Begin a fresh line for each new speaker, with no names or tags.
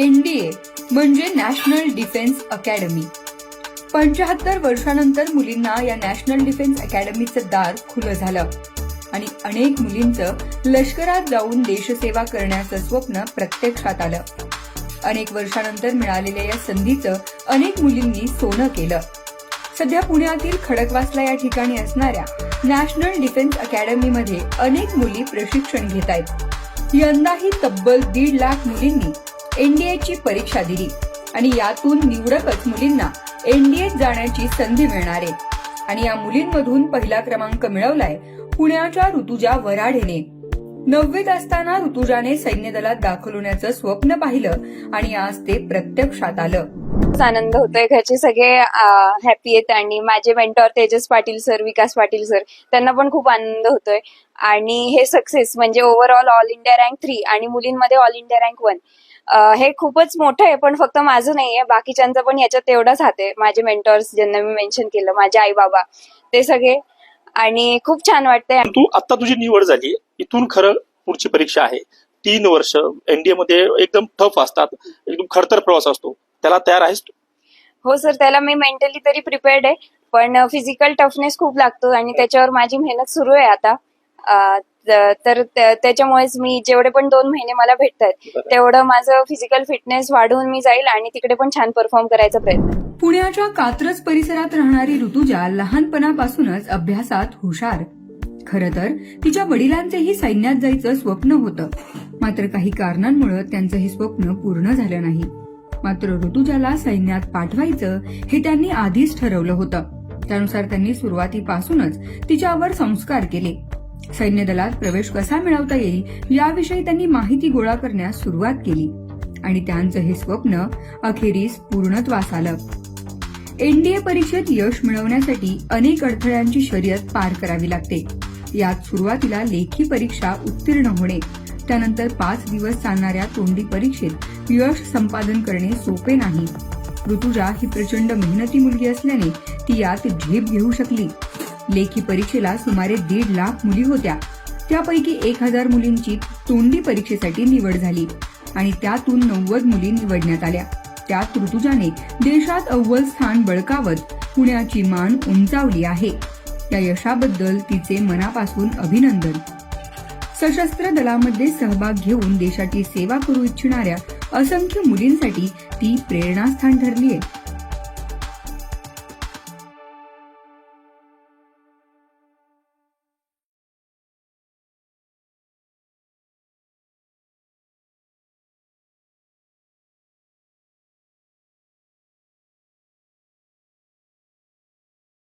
NDA म्हणजे national defence academy. पंच्याहत्तर वर्षानंतर मुलींना या नॅशनल डिफेन्स अकॅडमीचं दार खुलं झालं. आणि अनेक मुलींचं लष्करात जाऊन देशसेवा करण्याचं स्वप्न प्रत्यक्षात आलं. अनेक वर्षानंतर मिळालेल्या या संधीचं अनेक मुलींनी सोनं केलं. सध्या पुण्यातील खडकवासला या ठिकाणी असणाऱ्या नॅशनल डिफेन्स अकॅडमीमध्ये अनेक मुली प्रशिक्षण घेत आहेत यंदाही तब्बल दीड लाख मुलींनी एनडीएची परीक्षा दिली. आणि यातून निवडकच मुलींना एनडीएत जाण्याची संधी मिळणार आहे. आणि या मुलींमधून पहिला क्रमांक मिळवलाय पुण्याच्या ऋतुजा वराडेने नववीत असताना ऋतुजाने सैन्य दलात दाखल होण्याचं स्वप्न पाहिलं आणि आज ते प्रत्यक्षात आलं.
आनंद होतोय. घरचे सगळे हॅपी आहेत आणि माझे mentor Tejas Patil sir Vikas Patil sir त्यांना पण खूप आनंद होतोय. आणि हे सक्सेस म्हणजे overall all India rank three आणि मुलींमध्ये ऑल इंडिया रँक वन हे खूपच मोठं आहे पण फक्त माझं नाहीये. बाकीच्यांचं पण याच्यात तेवढाच हात आहे. माझे मेंटॉर्स ज्यांना मी मेन्शन केलं माझे आई बाबा ते सगळे. आणि खूप छान वाटतंय.
तू आता तुझी निवड झाली इथून खरं पुढची परीक्षा आहे. तीन वर्ष एनडीए मध्ये एकदम टफ असतात. एकदम खडतर प्रवास असतो. त्याला तयार आहेस तू?
हो सर त्याला मी मेंटली तरी प्रिपेअर्ड आहे पण फिजिकल टफनेस खूप लागतो आणि त्याच्यावर माझी मेहनत सुरू आहे आता. अं, त- तर त्या- त्याच्यामुळेच मी जेवढे पण दोन महिने मला भेटत आहेत तेवढं माझं फिजिकल फिटनेस वाढवून मी जाईल आणि तिकडे पण छान परफॉर्म करायचा प्रयत्न.
पुण्याच्या कात्रज परिसरात राहणारी ऋतुजा लहानपणापासूनच अभ्यासात हुशार. खरं तर तिच्या वडिलांचेही सैन्यात जायचं स्वप्न होतं. मात्र काही कारणांमुळे त्यांचं हे स्वप्न पूर्ण झालं नाही. मात्र ऋतुजाला सैन्यात पाठवायचं हे त्यांनी आधीच ठरवलं होतं. त्यानुसार त्यांनी सुरुवातीपासूनच तिच्यावर संस्कार केले. सैन्य दलात प्रवेश कसा मिळवता येईल याविषयी त्यांनी माहिती गोळा करण्यास सुरुवात केली. आणि त्यांचं हे स्वप्न अखेरीस पूर्णत्वास आलं. एनडीए परीक्षेत यश मिळवण्यासाठी अनेक अडथळ्यांची शर्यत पार करावी लागते. यात सुरुवातीला लेखी परीक्षा उत्तीर्ण होणे. त्यानंतर पाच दिवस चालणाऱ्या तोंडी परीक्षेत यश संपादन करणे सोपे नाही. ऋतुजा ही प्रचंड मेहनती मुलगी असल्याने ती यात झेप घेऊ शकली. लेखी परीक्षेला सुमारे दीड लाख मुली होत्या. त्यापैकी एक हजार मुलींची तोंडी परीक्षेसाठी निवड झाली आणि त्यातून नव्वद मुली निवडण्यात आल्या. त्यात ऋतुजाने देशात अव्वल स्थान बळकावत पुण्याची मान उंचावली आहे. या यशाबद्दल तिचे मनापासून अभिनंदन. सशस्त्र दलामध्ये सहभाग घेऊन देशाची सेवा करू इच्छिणाऱ्या असंख्य मुलींसाठी ती प्रेरणास्थान ठरली आहे